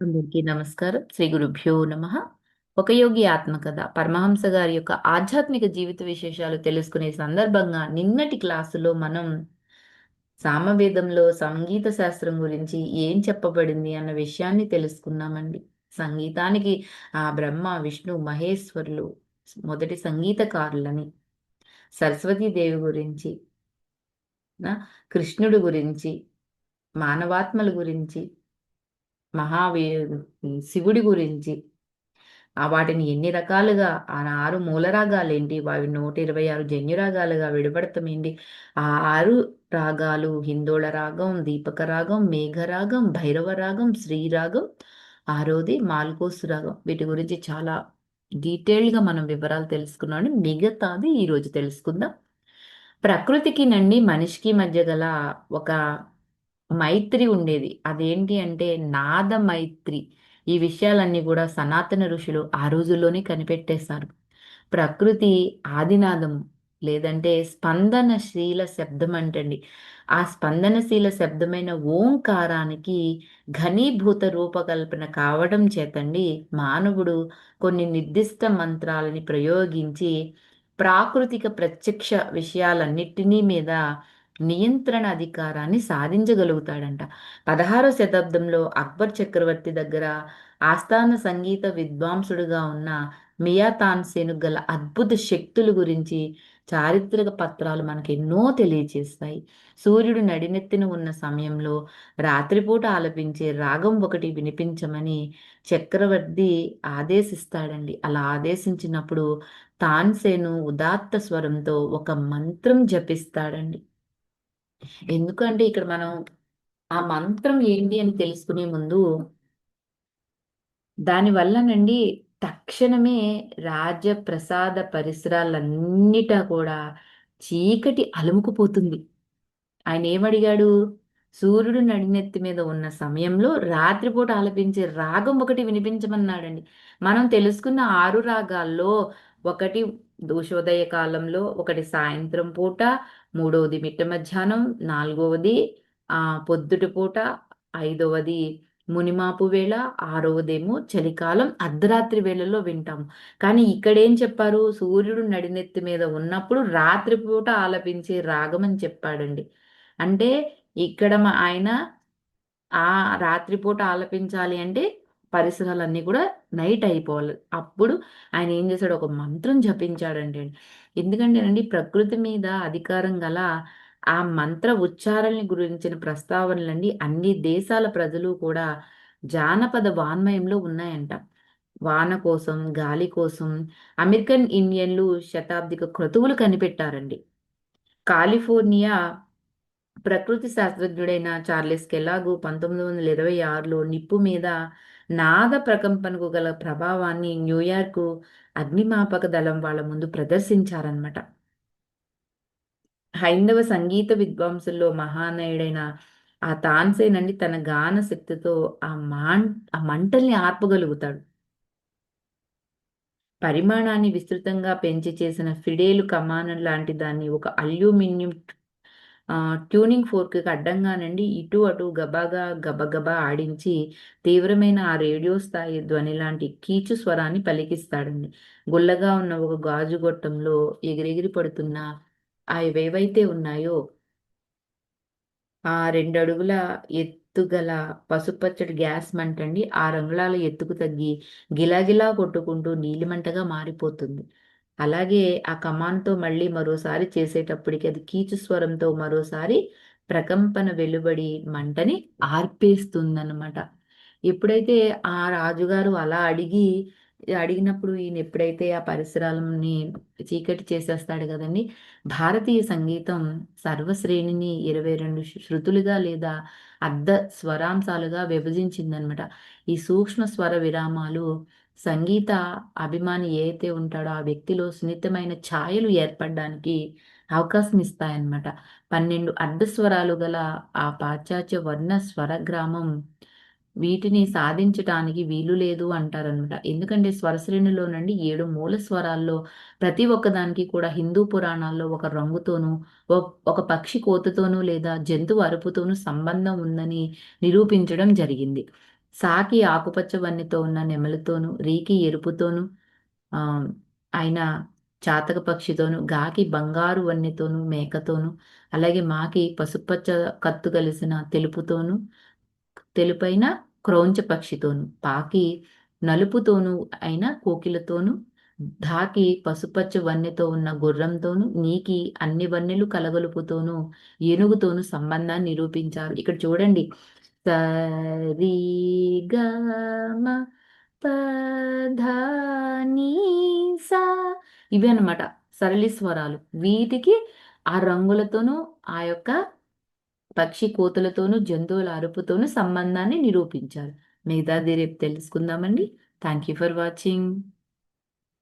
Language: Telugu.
అందరికీ నమస్కారం. శ్రీ గురుభ్యో నమ. ఒక యోగి ఆత్మకథ. పరమహంస గారి యొక్క ఆధ్యాత్మిక జీవిత విశేషాలు తెలుసుకునే సందర్భంగా నిన్నటి క్లాసులో మనం సామవేదంలో సంగీత శాస్త్రం గురించి ఏం చెప్పబడింది అన్న విషయాన్ని తెలుసుకున్నామండి. సంగీతానికి ఆ బ్రహ్మ విష్ణు మహేశ్వరులు మొదటి సంగీతకారులని. సరస్వతీదేవి గురించి కృష్ణుడు గురించి మానవాత్మల గురించి మహావీ శివుడి గురించి. ఆ వాటిని ఎన్ని రకాలుగా ఆ ఆరు మూలరాగాలు ఏంటి అవి నూట ఇరవై ఆరు జన్యురాగాలుగా విడబడతామేంటి? ఆ ఆరు రాగాలు హిందోళ రాగం దీపక రాగం మేఘరాగం భైరవ రాగం శ్రీరాగం ఆరోది మాల్కోసు రాగం. వీటి గురించి చాలా డీటెయిల్గా మనం వివరాలు తెలుసుకున్నాం మిగతాది ఈరోజు తెలుసుకుందాం. ప్రకృతికి నండి మనిషికి మధ్య గల ఒక మైత్రి ఉండేది. అదేంటి అంటే నాద మైత్రి. ఈ విషయాలన్నీ కూడా సనాతన ఋషులు ఆ రోజుల్లోనే కనిపెట్టేశారు. ప్రకృతి ఆదినాదము లేదంటే స్పందనశీల శబ్దం అంటండి. ఆ స్పందనశీల శబ్దమైన ఓంకారానికి ఘనీభూత రూపకల్పన కావడం చేతండి మానవుడు కొన్ని నిర్దిష్ట మంత్రాలని ప్రయోగించి ప్రాకృతిక ప్రత్యక్ష విషయాలన్నిటినీ మీద నియంత్రణ అధికారాన్ని సాధించగలుగుతాడంట. పదహారో శతాబ్దంలో అక్బర్ చక్రవర్తి దగ్గర ఆస్థాన సంగీత విద్వాంసుడుగా ఉన్న మియా తాన్సేను గల అద్భుత శక్తుల గురించి చారిత్రక పత్రాలు మనకి ఎన్నో తెలియచేస్తాయి. సూర్యుడు నడినెత్తిన ఉన్న సమయంలో రాత్రిపూట ఆలపించే రాగం ఒకటి వినిపించమని చక్రవర్తి ఆదేశిస్తాడండి. అలా ఆదేశించినప్పుడు తాన్సేను ఉదాత్త స్వరంతో ఒక మంత్రం జపిస్తాడండి. ఎందుకంటే ఇక్కడ మనం ఆ మంత్రం ఏంటి అని తెలుసుకునే ముందు దానివల్లనండి తక్షణమే రాజప్రసాద పరిసరాలన్నిటా కూడా చీకటి అలుముకుపోతుంది. ఆయన ఏమడిగాడు? సూర్యుడు నడినెత్తి మీద ఉన్న సమయంలో రాత్రిపూట ఆలపించే రాగం ఒకటి వినిపించమన్నాడండి. మనం తెలుసుకున్న ఆరు రాగాల్లో ఒకటి దోషోదయ కాలంలో ఒకటి సాయంత్రం పూట మూడవది మిట్ట మధ్యాహ్నం నాలుగవది ఆ పొద్దుటి పూట ఐదవది మునిమాపు వేళ ఆరవదేమో చలికాలం అర్ధరాత్రి వేళల్లో వింటాము. కానీ ఇక్కడేం చెప్పారు? సూర్యుడు నడినెత్తి మీద ఉన్నప్పుడు రాత్రిపూట ఆలపించే రాగం అని చెప్పాడండి. అంటే ఇక్కడ ఆయన ఆ రాత్రిపూట ఆలపించాలి అంటే పరిసరాలన్నీ కూడా నైట్ అయిపోవాలి. అప్పుడు ఆయన ఏం చేశాడు? ఒక మంత్రం జపించాడండి. ఎందుకంటే అండి ప్రకృతి మీద అధికారం గల ఆ మంత్ర ఉచ్చారణని గురించిన ప్రస్తావనలండి అన్ని దేశాల ప్రజలు కూడా జానపద వాన్మయంలో ఉన్నాయంట. వాన కోసం గాలి కోసం అమెరికన్ ఇండియన్లు శతాబ్దిక క్రతువులు కనిపెట్టారండి. కాలిఫోర్నియా ప్రకృతి శాస్త్రజ్ఞుడైన చార్లెస్ కెలాగు పంతొమ్మిది వందల ఇరవై ఆరులో నిప్పు మీద నాద ప్రకంపనకు గల ప్రభావాన్ని న్యూయార్క్ అగ్నిమాపక దళం వాళ్ళ ముందు ప్రదర్శించారనమాట హైందవ సంగీత విద్వాంసుల్లో మహానయుడైన ఆ తాన్సేనండి తన గాన శక్తితో ఆ మాన్ ఆ మంటల్ని ఆర్పగలుగుతాడు. పరిమాణాన్ని విస్తృతంగా పెంచి చేసిన ఫిడేలు కమానం లాంటి దాన్ని ఒక అల్యూమినియం ట్యూనింగ్ ఫోర్క్కి అడ్డంగానండి ఇటు అటు గబాగా గబగబా ఆడించి తీవ్రమైన ఆ రేడియో స్థాయి ధ్వని లాంటి కీచు స్వరాన్ని పలికిస్తాడండి. గుల్లగా ఉన్న ఒక గాజు గొట్టంలో ఎగిరెగిరి పడుతున్న అవేవైతే ఉన్నాయో ఆ రెండు అడుగుల ఎత్తుగల పసుపచ్చటి గ్యాస్ మంటండి ఆ రంగుళాల ఎత్తుకు తగ్గి గిలాగిలా కొట్టుకుంటూ నీలిమంటగా మారిపోతుంది. అలాగే ఆ కమాన్తో మళ్ళీ మరోసారి చేసేటప్పటికి అది కీచు స్వరంతో మరోసారి ప్రకంపన వెలువడి మంటని ఆర్పేస్తుందన్నమాట. ఎప్పుడైతే ఆ రాజుగారు అలా అడిగి అడిగినప్పుడు ఈయన ఎప్పుడైతే ఆ పరిసరాలని చీకటి చేసేస్తాడు కదండి భారతీయ సంగీతం సర్వశ్రేణిని ఇరవై రెండు శృతులుగా లేదా అర్ధ స్వరాంశాలుగా విభజించిందనమాట ఈ సూక్ష్మ స్వర విరామాలు సంగీత అభిమాని ఏదైతే ఉంటాడో ఆ వ్యక్తిలో సున్నితమైన ఛాయలు ఏర్పడడానికి అవకాశం ఇస్తాయన్నమాట. పన్నెండు అర్ధస్వరాలు గల ఆ పాశ్చాత్య వర్ణ స్వర గ్రామం వీటిని సాధించటానికి వీలు లేదు అంటారనమాట ఎందుకంటే స్వరశ్రేణిలో నుండి ఏడు మూల స్వరాల్లో ప్రతి ఒక్కదానికి కూడా హిందూ పురాణాల్లో ఒక రంగుతోనూ ఒక పక్షి కోతతోనూ లేదా జంతువు అరుపుతోనూ సంబంధం ఉందని నిరూపించడం జరిగింది. సాకి ఆకుపచ్చ వన్నెతో ఉన్న నెమలతోనూ రీకి ఎరుపుతోను ఆయన చాతక పక్షితోను గాకి బంగారు వన్నెతోను మేకతోనూ అలాగే మాకి పసుపచ్చ కత్తు కలిసిన తెలుపుతోను తెలుపైన క్రౌంచ పక్షితోను పాకి నలుపుతోను అయిన కోకిలతోనూ ధాకి పసుపచ్చ వన్నెతో ఉన్న గుర్రంతోను నీకి అన్ని వన్నెలు కలగలుపుతోనూ ఏనుగుతోనూ సంబంధాన్ని నిరూపించారు. ఇక్కడ చూడండి సరి గమ పధాని సా. ఇవి అన్నమాట సరళి స్వరాలు. వీటికి ఆ రంగులతోనూ ఆ యొక్క పక్షి కోతులతోనూ జంతువుల అరుపుతోనూ సంబంధాన్ని నిరూపించారు. మిగతాది రేపు తెలుసుకుందామండి. Thank you for watching